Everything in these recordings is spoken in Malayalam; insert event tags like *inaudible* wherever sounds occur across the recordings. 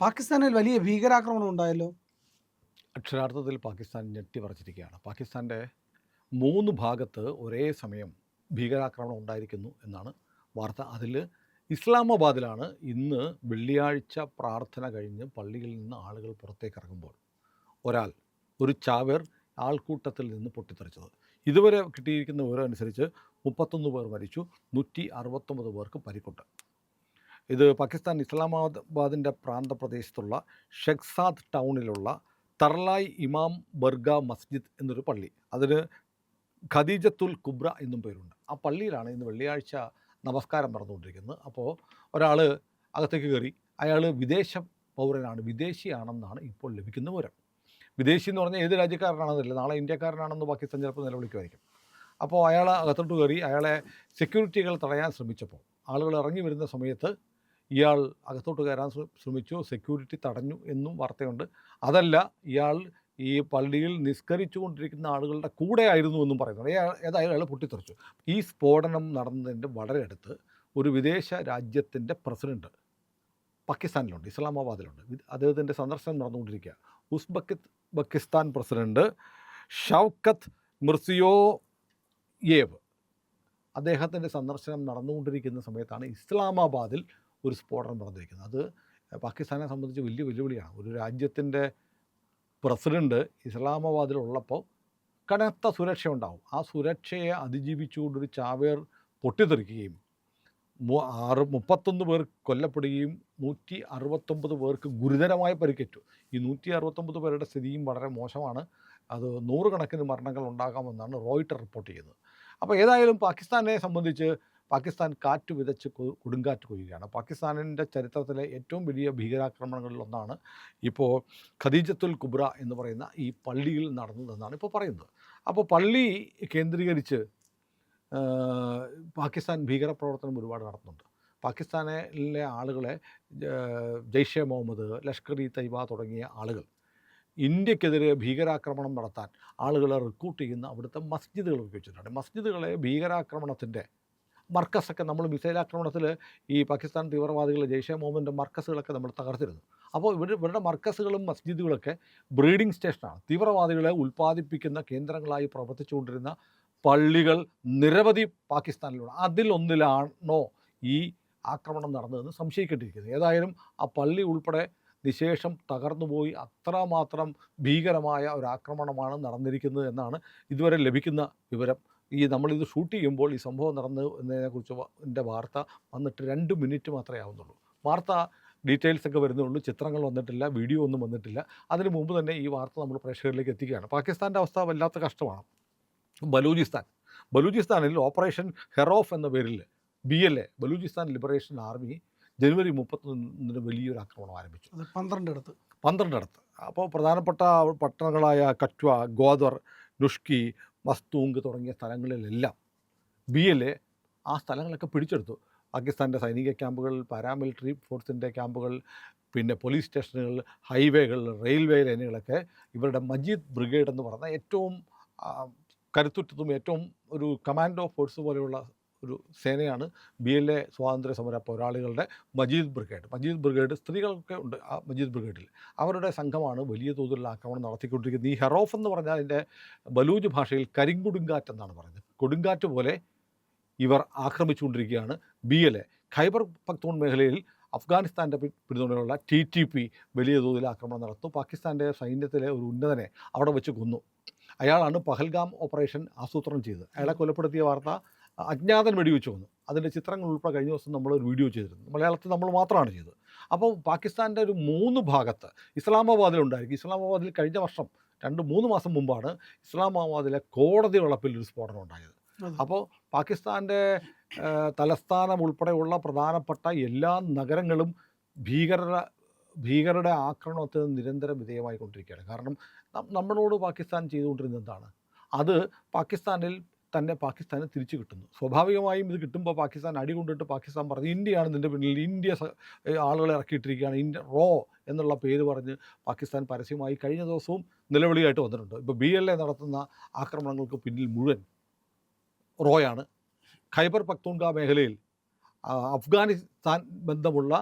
പാകിസ്ഥാനിൽ വലിയ ഭീകരാക്രമണം ഉണ്ടായല്ലോ? അക്ഷരാർത്ഥത്തിൽ പാകിസ്ഥാൻ ഞെട്ടിപ്പറിച്ചിരിക്കുകയാണ് പാകിസ്ഥാന്റെ മൂന്ന് ഭാഗത്ത് ഒരേ സമയം ഭീകരാക്രമണം ഉണ്ടായിരിക്കുന്നു എന്നാണ് വാർത്ത. അതിൽ ഇസ്ലാമാബാദിലാണ് ഇന്ന് വെള്ളിയാഴ്ച പ്രാർത്ഥന കഴിഞ്ഞ് പള്ളിയിൽ നിന്ന് ആളുകൾ പുറത്തേക്ക് ഇറങ്ങുമ്പോൾ ഒരാൾ ഒരു ചാവേർ ആൾക്കൂട്ടത്തിൽ നിന്ന് പൊട്ടിത്തെറിച്ചത്. ഇതുവരെ കിട്ടിയിരിക്കുന്ന വിവരം അനുസരിച്ച് മുപ്പത്തൊന്ന് പേർ മരിച്ചു നൂറ്റി അറുപത്തൊമ്പത് പേർക്ക് പരിക്കുണ്ട്. ഇത് പാകിസ്ഥാൻ ഇസ്ലാമാബാദിന്റെ പ്രാന്തപ്രദേശത്തുള്ള ഷെഖ്സാദ് ടൗണിലുള്ള തർലായ് ഇമാം ബർഗ മസ്ജിദ് എന്നൊരു പള്ളി. അതിന് ഖദീജത്തുൽ കുബ്ര എന്നും പേരുണ്ട്. ആ പള്ളിയിലാണ് ഇന്ന് വെള്ളിയാഴ്ച നമസ്കാരം നടന്നുകൊണ്ടിരിക്കുന്നത്. അപ്പോൾ ഒരാൾ അകത്തേക്ക് കയറി അയാൾ വിദേശ പൗരനാണ് വിദേശിയാണെന്നാണ് ഇപ്പോൾ ലഭിക്കുന്ന വിവരം. വിദേശി എന്ന് പറഞ്ഞാൽ ഏത് രാജ്യക്കാരനാണെന്നില്ല നാളെ ഇന്ത്യക്കാരനാണെന്ന് പാകിസ്ഥാൻ ചിലപ്പോൾ നിലവിളിക്കുമായിരിക്കും. അപ്പോൾ അയാൾ അകത്തോട്ട് കയറി അയാളെ സെക്യൂരിറ്റികൾ തടയാൻ ശ്രമിച്ചപ്പോൾ ആളുകൾ ഇറങ്ങി വരുന്ന സമയത്ത് ഇയാൾ അകത്തോട്ട് കയറാൻ ശ്രമിച്ചു. സെക്യൂരിറ്റി തടഞ്ഞു എന്നും വാർത്തയുണ്ട്. അതല്ല ഇയാൾ ഈ പള്ളിയിൽ നിസ്കരിച്ചു കൊണ്ടിരിക്കുന്ന ആളുകളുടെ കൂടെ ആയിരുന്നു എന്നും പറയുന്നുണ്ട്. ഏതായാലും അയാൾ പൊട്ടിത്തെറിച്ചു. ഈ സ്ഫോടനം നടന്നതിന്റെ വളരെ അടുത്ത് ഒരു വിദേശ രാജ്യത്തിന്റെ പ്രസിഡന്റ് പാകിസ്ഥാനിലുണ്ട് ഇസ്ലാമാബാദിലുണ്ട്. അദ്ദേഹത്തിന്റെ സന്ദർശനം നടന്നുകൊണ്ടിരിക്കുക. Uzbekistan president Shavkat Mirziyoyev. അദ്ദേഹത്തിന്റെ സന്ദർശനം നടന്നുകൊണ്ടിരിക്കുന്ന സമയത്താണ് ഇസ്ലാമാബാദിൽ ഒരു സ്ഫോടനം നടന്നിരിക്കുന്നത് അത് പാകിസ്ഥാനെ സംബന്ധിച്ച് വലിയ വെല്ലുവിളിയാണ്. ഒരു രാജ്യത്തിന്റെ പ്രസിഡന്റ് ഇസ്ലാമാബാദിലുള്ളപ്പോൾ കനത്ത സുരക്ഷ ഉണ്ടാവും ആ സുരക്ഷയെ അതിജീവിച്ചുകൊണ്ടൊരു ചാവേർ പൊട്ടിത്തെറിക്കുകയും ആറ് മുപ്പത്തൊന്ന് പേർ കൊല്ലപ്പെടുകയും നൂറ്റി അറുപത്തൊമ്പത് പേർക്ക് ഗുരുതരമായി പരിക്കേറ്റു. ഈ നൂറ്റി അറുപത്തൊമ്പത് പേരുടെ സ്ഥിതിയും വളരെ മോശമാണ്. അത് നൂറുകണക്കിന് മരണങ്ങൾ ഉണ്ടാകാമെന്നാണ് റോയിട്ടർ റിപ്പോർട്ട് ചെയ്യുന്നത്. അപ്പോൾ ഏതായാലും പാകിസ്ഥാനെ സംബന്ധിച്ച് പാകിസ്ഥാൻ കാറ്റ് വിതച്ച് കൊടുങ്കാറ്റ് കൊയ്യുകയാണ്. പാകിസ്ഥാനിന്റെ ചരിത്രത്തിലെ ഏറ്റവും വലിയ ഭീകരാക്രമണങ്ങളിൽ ഒന്നാണ് ഇപ്പോൾ ഖദീജത്തുൽ കുബ്ര എന്ന് പറയുന്ന ഈ പള്ളിയിൽ നടന്നതെന്നാണ് ഇപ്പോൾ പറയുന്നത്. അപ്പോൾ പള്ളി കേന്ദ്രീകരിച്ച് പാകിസ്ഥാൻ ഭീകരപ്രവർത്തനം ഒരുപാട് നടത്തുന്നുണ്ട്. പാകിസ്ഥാനിലെ ആളുകളെ ജയ്ഷെ മുഹമ്മദ് ലഷ്കർ ഇ തൈബ തുടങ്ങിയ ആളുകൾ ഇന്ത്യക്കെതിരെ ഭീകരാക്രമണം നടത്താൻ ആളുകളെ റിക്രൂട്ട് ചെയ്യുന്ന അവിടുത്തെ മസ്ജിദുകൾ ഉപയോഗിച്ചിട്ടുണ്ട് മസ്ജിദുകളെ ഭീകരാക്രമണത്തിന്റെ മർക്കസൊക്കെ നമ്മൾ മിസൈൽ ആക്രമണത്തിൽ ഈ പാകിസ്ഥാൻ തീവ്രവാദികൾ ജയ്ഷെ മുഹമ്മദിന്റെ മർക്കസുകളൊക്കെ നമ്മൾ തകർത്തിരുന്നു. അപ്പോൾ ഇവർ ഇവരുടെ മർക്കസുകളും മസ്ജിദുകളൊക്കെ ബ്രീഡിംഗ് സ്റ്റേഷനാണ്. തീവ്രവാദികളെ ഉൽപ്പാദിപ്പിക്കുന്ന കേന്ദ്രങ്ങളായി പ്രവർത്തിച്ചുകൊണ്ടിരുന്ന പള്ളികൾ നിരവധി പാകിസ്ഥാനിലുണ്ട്. അതിലൊന്നിലാണോ ഈ ആക്രമണം നടന്നതെന്ന് സംശയിക്കേണ്ടിയിരിക്കുന്നത് ഏതായാലും ആ പള്ളി ഉൾപ്പെടെ നിശേഷം തകർന്നുപോയി. അത്രമാത്രം ഭീകരമായ ഒരു ആക്രമണമാണ് നടന്നിരിക്കുന്നത് എന്നാണ് ഇതുവരെ ലഭിക്കുന്ന വിവരം. ഈ നമ്മളിത് ഷൂട്ട് ചെയ്യുമ്പോൾ ഈ സംഭവം നടന്നു എന്നതിനെക്കുറിച്ച് വ- ന്റെ വാർത്ത വന്നിട്ട് രണ്ട് മിനിറ്റ് മാത്രമേ ആവുന്നുള്ളൂ. വാർത്ത ഡീറ്റെയിൽസ് ഒക്കെ വരുന്നുള്ളൂ ചിത്രങ്ങൾ വന്നിട്ടില്ല വീഡിയോ ഒന്നും വന്നിട്ടില്ല. അതിന് മുമ്പ് തന്നെ ഈ വാർത്ത നമ്മൾ പ്രേക്ഷകരിലേക്ക് എത്തിക്കുകയാണ്. പാകിസ്ഥാന്റെ അവസ്ഥ വല്ലാത്ത കഷ്ടമാണ്. ബലൂചിസ്ഥാൻ. ബലൂചിസ്ഥാനിൽ ഓപ്പറേഷൻ ഹെറോഫ് എന്ന പേരിൽ B L A Balochistan liberation army ജനുവരി മുപ്പത്തൊന്നിന് വലിയൊരു ആക്രമണം ആരംഭിച്ചു. അത് പന്ത്രണ്ടിടത്ത്. പന്ത്രണ്ടിടത്ത്. അപ്പോൾ പ്രധാനപ്പെട്ട പട്ടണങ്ങളായ കറ്റ്വ ഗോദർ നുഷ്കി മസ്തൂങ്ക് തുടങ്ങിയ സ്ഥലങ്ങളിലെല്ലാം ബി എൽ എ ആ സ്ഥലങ്ങളൊക്കെ പിടിച്ചെടുത്തു. പാകിസ്ഥാന്റെ സൈനിക ക്യാമ്പുകൾ പാരാമിലിറ്ററി ഫോഴ്സിന്റെ ക്യാമ്പുകൾ പിന്നെ പോലീസ് സ്റ്റേഷനുകൾ ഹൈവേകൾ റെയിൽവേ ലൈനുകളൊക്കെ ഇവരുടെ മജീദ് ബ്രിഗേഡ് എന്ന് പറയുന്ന ഏറ്റവും കരുത്തുറ്റതും ഏറ്റവും ഒരു കമാൻഡോ ഫോഴ്സ് പോലെയുള്ള ഒരു സേനയാണ്. ബി എൽ എ സ്വാതന്ത്ര്യ സമര പോരാളികളുടെ മജീദ് ബ്രിഗേഡ്. മജീദ് ബ്രിഗേഡ് സ്ത്രീകളൊക്കെ ഉണ്ട് ആ മജീദ് ബ്രിഗേഡിൽ. അവരുടെ സംഘമാണ് വലിയ തോതിലുള്ള ആക്രമണം നടത്തിക്കൊണ്ടിരിക്കുന്നത്. ഈ ഹെറോഫ് എന്ന് പറഞ്ഞാൽ അതിന്റെ ബലൂജ് ഭാഷയിൽ കരിങ്കൊടുങ്കാറ്റ് എന്നാണ് പറയുന്നത്. കൊടുങ്കാറ്റ് പോലെ ഇവർ ആക്രമിച്ചുകൊണ്ടിരിക്കുകയാണ് B L A. Khyber Pakhtun മേഖലയിൽ അഫ്ഗാനിസ്ഥാന്റെ പിന്തുണയുള്ള ടി ടി പി വലിയ തോതിൽ ആക്രമണം നടത്തും പാകിസ്ഥാന്റെ സൈന്യത്തിലെ ഒരു ഉന്നതനെ അവിടെ വെച്ച് കൊന്നു. അയാളാണ് പഹൽഗാം ഓപ്പറേഷൻ ആസൂത്രണം ചെയ്തത്. അയാളെ കൊലപ്പെടുത്തിയ വാർത്ത അജ്ഞാതൻ വെടിവെച്ച് കൊന്നു അതിന്റെ ചിത്രങ്ങൾ ഉൾപ്പെടെ കഴിഞ്ഞ ദിവസം നമ്മൾ ഒരു വീഡിയോ ചെയ്തിരുന്നു. മലയാളത്തിൽ നമ്മൾ മാത്രമാണ് ചെയ്തത്. അപ്പോൾ പാകിസ്ഥാന്റെ ഒരു മൂന്ന് ഭാഗത്ത് ഇസ്ലാമാബാദിലുണ്ടായിരിക്കും ഇസ്ലാമാബാദിൽ കഴിഞ്ഞ വർഷം രണ്ട് മൂന്ന് മാസം മുമ്പാണ് ഇസ്ലാമാബാദിലെ കോടതി വളപ്പിൽ ഒരു സ്ഫോടനം ഉണ്ടായത്. അപ്പോൾ പാകിസ്ഥാന്റെ തലസ്ഥാനം ഉൾപ്പെടെയുള്ള പ്രധാനപ്പെട്ട എല്ലാ നഗരങ്ങളും ഭീകര ഭീകരരുടെ ആക്രമണത്തിന് നിരന്തരം വിധേയമായിക്കൊണ്ടിരിക്കുകയാണ്. കാരണം നമ്മളോട് പാകിസ്ഥാൻ ചെയ്തുകൊണ്ടിരുന്നത് എന്താണ്? അത് പാകിസ്ഥാനിൽ തന്നെ പാകിസ്ഥാന് തിരിച്ചു കിട്ടുന്നു. സ്വാഭാവികമായും ഇത് കിട്ടുമ്പോൾ പാകിസ്ഥാൻ അടി കൊണ്ടിട്ട് പാകിസ്ഥാൻ പറഞ്ഞു ഇന്ത്യയാണ് ഇതിന്റെ പിന്നിൽ ഇന്ത്യ ആളുകളെ ഇറക്കിയിട്ടിരിക്കുകയാണ് ഇന്ത്യ റോ എന്നുള്ള പേര് പറഞ്ഞ് പാകിസ്ഥാൻ പരസ്യമായി കഴിഞ്ഞ ദിവസവും നിലവിളിയായിട്ട് വന്നിട്ടുണ്ട്. ഇപ്പോൾ ബി എൽ എ നടത്തുന്ന ആക്രമണങ്ങൾക്ക് പിന്നിൽ മുഴുവൻ റോയാണ്. ഖൈബർ പക്തൂൺഗ മേഖലയിൽ അഫ്ഗാനിസ്ഥാൻ ബന്ധമുള്ള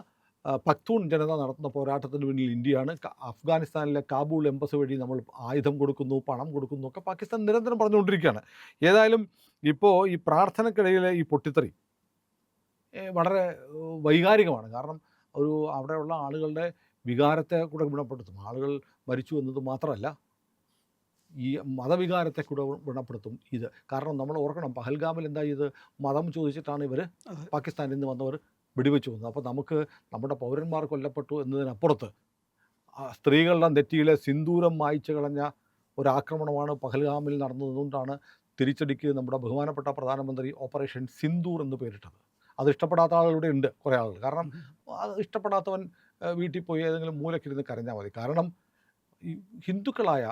പക്തൂൺ ജനത നടത്തുന്ന പോരാട്ടത്തിന് പിന്നിൽ ഇന്ത്യയാണ്. അഫ്ഗാനിസ്ഥാനിലെ കാബൂൾ എംബസി വഴി നമ്മൾ ആയുധം കൊടുക്കുന്നു പണം കൊടുക്കുന്നു ഒക്കെ പാകിസ്ഥാൻ നിരന്തരം പറഞ്ഞുകൊണ്ടിരിക്കുകയാണ്. ഏതായാലും ഇപ്പോൾ ഈ പ്രാർത്ഥനക്കിടയിലെ ഈ പൊട്ടിത്തെറി വളരെ വൈകാരികമാണ്. കാരണം ഒരു അവിടെയുള്ള ആളുകളുടെ വികാരത്തെ കൂടെ ഗുണപ്പെടുത്തും. ആളുകൾ മരിച്ചു എന്നത് മാത്രമല്ല ഈ മതവികാരത്തെ കൂടെ ഗുണപ്പെടുത്തും ഇത്. കാരണം നമ്മൾ ഓർക്കണം പഹൽഗാമിൽ എന്താ ഇത്? മതം ചോദിച്ചിട്ടാണ് ഇവർ പാകിസ്ഥാനിൽ നിന്ന് വന്നവർ വെടിവെച്ച് വന്നത് അപ്പോൾ നമുക്ക് നമ്മുടെ പൗരന്മാർ കൊല്ലപ്പെട്ടു എന്നതിനപ്പുറത്ത് സ്ത്രീകളുടെ നെറ്റിയിലെ സിന്ദൂരം മായ്ച്ചു കളഞ്ഞ ഒരാക്രമണമാണ് പഹൽഗാമിൽ നടന്നതുകൊണ്ടാണ് തിരിച്ചടിക്ക് നമ്മുടെ ബഹുമാനപ്പെട്ട പ്രധാനമന്ത്രി ഓപ്പറേഷൻ സിന്ദൂർ എന്ന് പേരിട്ടത്. അത് ഇഷ്ടപ്പെടാത്ത ആളുകളുടെ ഉണ്ട് കുറേ ആളുകൾ. കാരണം അത് ഇഷ്ടപ്പെടാത്തവൻ വീട്ടിൽ പോയി ഏതെങ്കിലും മൂലക്കിരുന്ന് കരഞ്ഞാൽ മതി. കാരണം ഈ ഹിന്ദുക്കളായ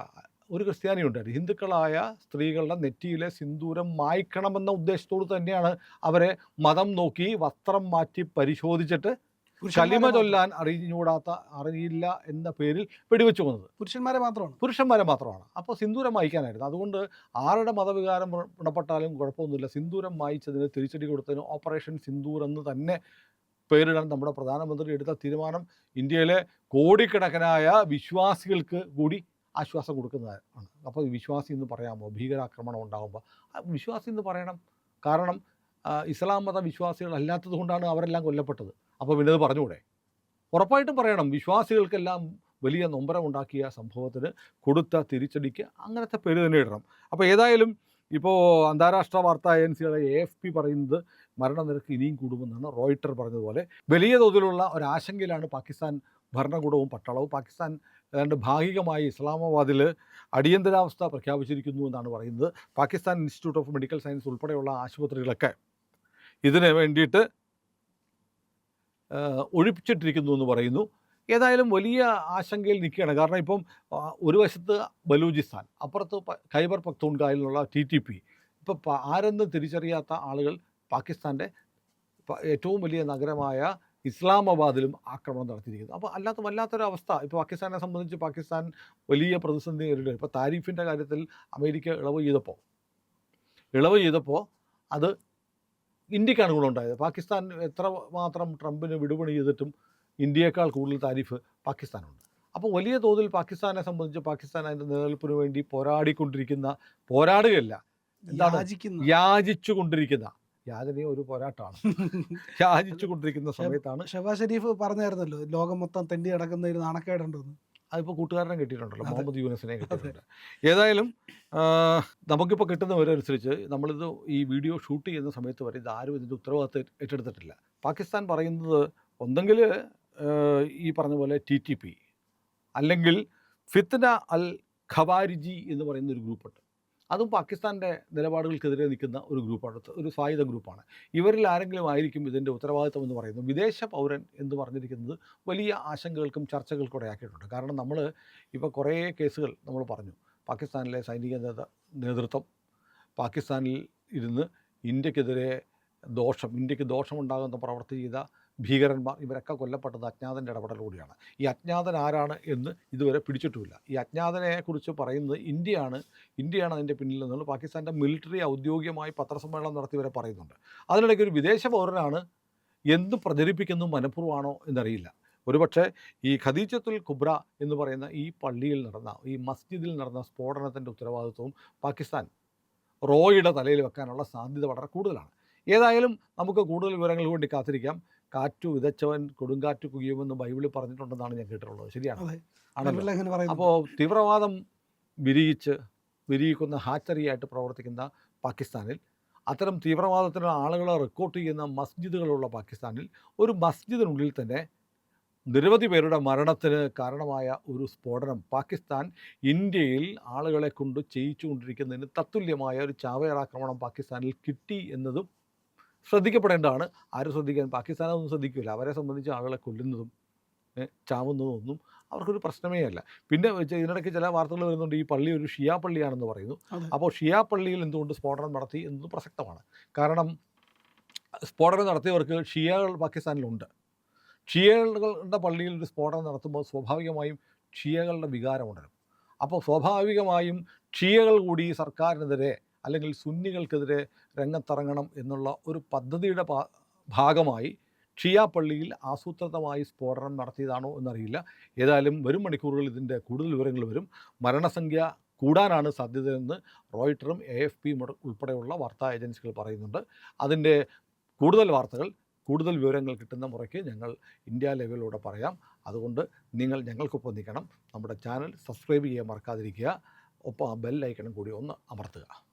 ഒരു ക്രിസ്ത്യാനി ഉണ്ട് ഹിന്ദുക്കളായ സ്ത്രീകളുടെ നെറ്റിയിലെ സിന്ദൂരം മായ്ക്കണമെന്ന ഉദ്ദേശത്തോട് തന്നെയാണ് അവരെ മതം നോക്കി വസ്ത്രം മാറ്റി പരിശോധിച്ചിട്ട് ശലിമ കലിമ ചൊല്ലാൻ അറിഞ്ഞുകൂടാത്ത അറിയില്ല എന്ന പേരിൽ വെടിവെച്ചു കൊന്നത്. പുരുഷന്മാരെ മാത്രമാണ്. പുരുഷന്മാരെ മാത്രമാണ്. അപ്പോൾ സിന്ദൂരം മായ്ക്കാനായിരുന്നു. അതുകൊണ്ട് ആരുടെ മതവികാരം ഗുണ- ഗുണപ്പെട്ടാലും കുഴപ്പമൊന്നുമില്ല. സിന്ദൂരം മായ്ച്ചതിന് തിരിച്ചടി കൊടുത്തതിന് ഓപ്പറേഷൻ സിന്ദൂർ എന്ന് തന്നെ പേരിടാൻ നമ്മുടെ പ്രധാനമന്ത്രി എടുത്ത തീരുമാനം ഇന്ത്യയിലെ കോടിക്കണക്കിനായ വിശ്വാസികൾക്ക് കൂടി ആശ്വാസം കൊടുക്കുന്നതാണ് അപ്പോൾ വിശ്വാസി എന്ന് പറയാമോ? ഭീകരാക്രമണം ഉണ്ടാകുമ്പോൾ വിശ്വാസി എന്ന് പറയണം. കാരണം ഇസ്ലാം മത വിശ്വാസികൾ അല്ലാത്തത് കൊണ്ടാണ് അവരെല്ലാം കൊല്ലപ്പെട്ടത്. അപ്പോൾ അത് പറഞ്ഞുകൂടെ? ഉറപ്പായിട്ടും പറയണം. വിശ്വാസികൾക്കെല്ലാം വലിയ നൊമ്പരമുണ്ടാക്കിയ സംഭവത്തിന് കൊടുത്ത തിരിച്ചടിക്ക് അങ്ങനത്തെ പേര് തന്നെ ഇടണം. അപ്പോൾ ഏതായാലും ഇപ്പോൾ അന്താരാഷ്ട്ര വാർത്താ ഏജൻസികളെ എ എഫ് പി പറയുന്നത് മരണനിരക്ക് ഇനിയും കൂടുമെന്നാണ് റോയിട്ടർ പറഞ്ഞതുപോലെ. വലിയ തോതിലുള്ള ഒരാശങ്കയിലാണ് പാകിസ്ഥാൻ ഭരണകൂടവും പട്ടാളവും. പാകിസ്ഥാൻ ഏതാണ്ട് ഭാഗികമായി ഇസ്ലാമാബാദിൽ അടിയന്തരാവസ്ഥ പ്രഖ്യാപിച്ചിരിക്കുന്നു എന്നാണ് പറയുന്നത്. Pakistan institute of medical science ഉൾപ്പെടെയുള്ള ആശുപത്രികളൊക്കെ ഇതിന് വേണ്ടിയിട്ട് ഒഴിപ്പിച്ചിട്ടിരിക്കുന്നു എന്ന് പറയുന്നു. ഏതായാലും വലിയ ആശങ്കയിൽ നിൽക്കുകയാണ്. കാരണം ഇപ്പം ഒരു വശത്ത് ബലൂചിസ്ഥാൻ അപ്പുറത്ത് ഖൈബർ പക്തൂൺഖായിലുള്ള ടി ടി പി. ഇപ്പം ആരെന്ന് തിരിച്ചറിയാത്ത ആളുകൾ പാകിസ്ഥാന്റെ ഏറ്റവും വലിയ നഗരമായ ഇസ്ലാമാബാദിലും ആക്രമണം നടത്തിയിരിക്കുന്നത് അപ്പോൾ അല്ലാത്ത വല്ലാത്തൊരു അവസ്ഥ ഇപ്പോൾ പാകിസ്ഥാനെ സംബന്ധിച്ച് പാകിസ്ഥാൻ വലിയ പ്രതിസന്ധി നേരിടുകയാണ്. ഇപ്പോൾ താരിഫിന്റെ കാര്യത്തിൽ അമേരിക്ക ഇളവ് ചെയ്തപ്പോൾ ഇളവ് ചെയ്തപ്പോൾ അത് ഇന്ത്യക്കാണ് ഗുണമുണ്ടായത് പാകിസ്ഥാൻ എത്ര മാത്രം ട്രംപിന് വിടുപണി ചെയ്തിട്ടും ഇന്ത്യയേക്കാൾ കൂടുതൽ താരിഫ് പാകിസ്ഥാനുണ്ട്. അപ്പോൾ വലിയ തോതിൽ പാകിസ്ഥാനെ സംബന്ധിച്ച് പാകിസ്ഥാൻ അതിന്റെ നിലനിൽപ്പിന് വേണ്ടി പോരാടിക്കൊണ്ടിരിക്കുന്ന പോരാടുകയല്ല. എന്താണ്? യാചിക്കുന്നു. യാചിച്ചു കൊണ്ടിരിക്കുന്ന യാചനയും ഒരു പോരാട്ടമാണ്. *laughs* യാചിച്ചു കൊണ്ടിരിക്കുന്ന സമയത്താണ്. ഷബാ ഷെരീഫ് പറഞ്ഞായിരുന്നല്ലോ ലോകം മൊത്തം തെണ്ടി കിടക്കുന്ന ഒരു നാണക്കേടുണ്ടെന്ന്. അതിപ്പോൾ കൂട്ടുകാരനെ കിട്ടിയിട്ടുണ്ടല്ലോ. മുഹമ്മദ് യൂനസിനെ കിട്ടിയിട്ടുണ്ട്. ഏതായാലും നമുക്കിപ്പോൾ കിട്ടുന്ന വിവരമനുസരിച്ച് നമ്മളിത് ഈ വീഡിയോ ഷൂട്ട് ചെയ്യുന്ന സമയത്ത് വരെ ഇത് ആരും ഇതിന്റെ ഉത്തരവാദിത്തം ഏറ്റെടുത്തിട്ടില്ല. പാകിസ്ഥാൻ പറയുന്നത് ഒന്നെങ്കിൽ ഈ പറഞ്ഞ പോലെ ടി ടി പി അല്ലെങ്കിൽ ഫിത്ന അൽ ഖവാരിജി എന്ന് പറയുന്ന ഒരു ഗ്രൂപ്പുണ്ട്. അതും പാകിസ്ഥാന്റെ നിലപാടുകൾക്കെതിരെ നിൽക്കുന്ന ഒരു ഗ്രൂപ്പാണ്. ഒരു സായുധ ഗ്രൂപ്പാണ്. ഇവരിൽ ആരെങ്കിലും ആയിരിക്കും ഇതിന്റെ ഉത്തരവാദിത്തം എന്ന് പറയുന്നത്. വിദേശ പൗരൻ എന്ന് പറഞ്ഞിരിക്കുന്നത് വലിയ ആശങ്കകൾക്കും ചർച്ചകൾക്കും ഇടയാക്കിയിട്ടുണ്ട്. കാരണം നമ്മൾ ഇപ്പോൾ കുറേ കേസുകൾ നമ്മൾ പറഞ്ഞു. പാകിസ്ഥാനിലെ സൈനിക നേതൃത്വം പാകിസ്ഥാനിൽ ഇരുന്ന് ഇന്ത്യക്കെതിരെ ദോഷം ഇന്ത്യയ്ക്ക് ദോഷമുണ്ടാകുന്ന പ്രവർത്തി ചെയ്ത ഭീകരന്മാർ ഇവരൊക്കെ കൊല്ലപ്പെട്ടത് അജ്ഞാതന്റെ ഇടപെടലോടെയാണ്. ഈ അജ്ഞാതൻ ആരാണ് എന്ന് ഇതുവരെ പിടിച്ചിട്ടുമില്ല. ഈ അജ്ഞാതനെക്കുറിച്ച് പറയുന്നത് ഇന്ത്യയാണ്. ഇന്ത്യയാണ് അതിന്റെ പിന്നിൽ നിന്നുള്ള പാകിസ്ഥാന്റെ മിലിറ്ററി ഔദ്യോഗികമായി പത്രസമ്മേളനം നടത്തി വരെ പറയുന്നുണ്ട്. അതിനിടയ്ക്ക് ഒരു വിദേശ പൗരനാണ് എന്ത് പ്രചരിപ്പിക്കുന്നു മനഃപൂർവമാണോ എന്നറിയില്ല. ഒരുപക്ഷെ ഈ ഖദീജത്തുൽ കുബ്ര എന്ന് പറയുന്ന ഈ പള്ളിയിൽ നടന്ന ഈ മസ്ജിദിൽ നടന്ന സ്ഫോടനത്തിന്റെ ഉത്തരവാദിത്വവും പാകിസ്ഥാൻ റോയുടെ തലയിൽ വെക്കാനുള്ള സാധ്യത വളരെ കൂടുതലാണ്. ഏതായാലും നമുക്ക് കൂടുതൽ വിവരങ്ങൾ വേണ്ടി കാത്തിരിക്കാം. കാറ്റു വിതച്ചവൻ കൊടുങ്കാറ്റ് കുകിയുമെന്ന് ബൈബിളിൽ പറഞ്ഞിട്ടുണ്ടെന്നാണ് ഞാൻ കേട്ടിട്ടുള്ളത്. ശരിയാണ്? അപ്പോൾ തീവ്രവാദം വിരിയിച്ച് വിരിയിക്കുന്ന ഹാച്ചറിയായിട്ട് പ്രവർത്തിക്കുന്ന പാകിസ്ഥാനിൽ അത്തരം തീവ്രവാദത്തിന് ആളുകളെ റിക്രൂട്ട് ചെയ്യുന്ന മസ്ജിദുകളുള്ള പാകിസ്ഥാനിൽ ഒരു മസ്ജിദിനുള്ളിൽ തന്നെ നിരവധി പേരുടെ മരണത്തിന് കാരണമായ ഒരു സ്ഫോടനം പാകിസ്ഥാൻ ഇന്ത്യയിൽ ആളുകളെ കൊണ്ട് ചെയ്യിച്ചുകൊണ്ടിരിക്കുന്നതിന് തത്തുല്യമായ ഒരു ചാവേറാക്രമണം പാകിസ്ഥാനിൽ കിട്ടി എന്നതും ശ്രദ്ധിക്കപ്പെടേണ്ടതാണ്. ആരും ശ്രദ്ധിക്കാൻ പാകിസ്ഥാനൊന്നും ശ്രദ്ധിക്കില്ല അവരെ സംബന്ധിച്ച് ആളുകളെ കൊല്ലുന്നതും ചാവുന്നതും ഒന്നും അവർക്കൊരു പ്രശ്നമേ അല്ല. പിന്നെ ഇതിനിടയ്ക്ക് ചില വാർത്തകൾ വരുന്നുണ്ട് ഈ പള്ളി ഒരു ഷിയാ പള്ളിയാണെന്ന് പറയുന്നു. അപ്പോൾ ഷിയാ പള്ളിയിൽ എന്തുകൊണ്ട് സ്ഫോടനം നടത്തി എന്നത് പ്രസക്തമാണ്. കാരണം സ്ഫോടനം നടത്തിയവർക്ക് ഷിയകൾ പാകിസ്ഥാനിലുണ്ട്. ഷിയകളുടെ പള്ളിയിൽ ഒരു സ്ഫോടനം നടത്തുമ്പോൾ സ്വാഭാവികമായും ഷിയകളുടെ വികാരം ഉണരും അപ്പോൾ സ്വാഭാവികമായും ഷിയകൾ കൂടി സർക്കാരിനെതിരെ അല്ലെങ്കിൽ സുന്നികൾക്കെതിരെ രംഗത്തിറങ്ങണം എന്നുള്ള ഒരു പദ്ധതിയുടെ ഭാഗമായി ഷിയ പള്ളിയിൽ ആസൂത്രിതമായി സ്ഫോടനം നടത്തിയതാണോ എന്നറിയില്ല. ഏതായാലും വരും മണിക്കൂറുകളിൽ ഇതിന്റെ കൂടുതൽ വിവരങ്ങൾ വരും. മരണസംഖ്യ കൂടാനാണ് സാധ്യതയെന്ന് റോയിട്ടറും എ എഫ് പിയും ഉൾപ്പെടെയുള്ള വാർത്താ ഏജൻസികൾ പറയുന്നുണ്ട്. അതിന്റെ കൂടുതൽ വാർത്തകൾ കൂടുതൽ വിവരങ്ങൾ കിട്ടുന്ന മുറയ്ക്ക് ഞങ്ങൾ ഇന്ത്യ ലെവലിലൂടെ പറയാം. അതുകൊണ്ട് നിങ്ങൾ ഞങ്ങൾക്കൊപ്പം നിൽക്കണം. നമ്മുടെ ചാനൽ സബ്സ്ക്രൈബ് ചെയ്യാൻ മറക്കാതിരിക്കുക. ഒപ്പം ആ ബെല്ലൈക്കണം കൂടി ഒന്ന് അമർത്തുക.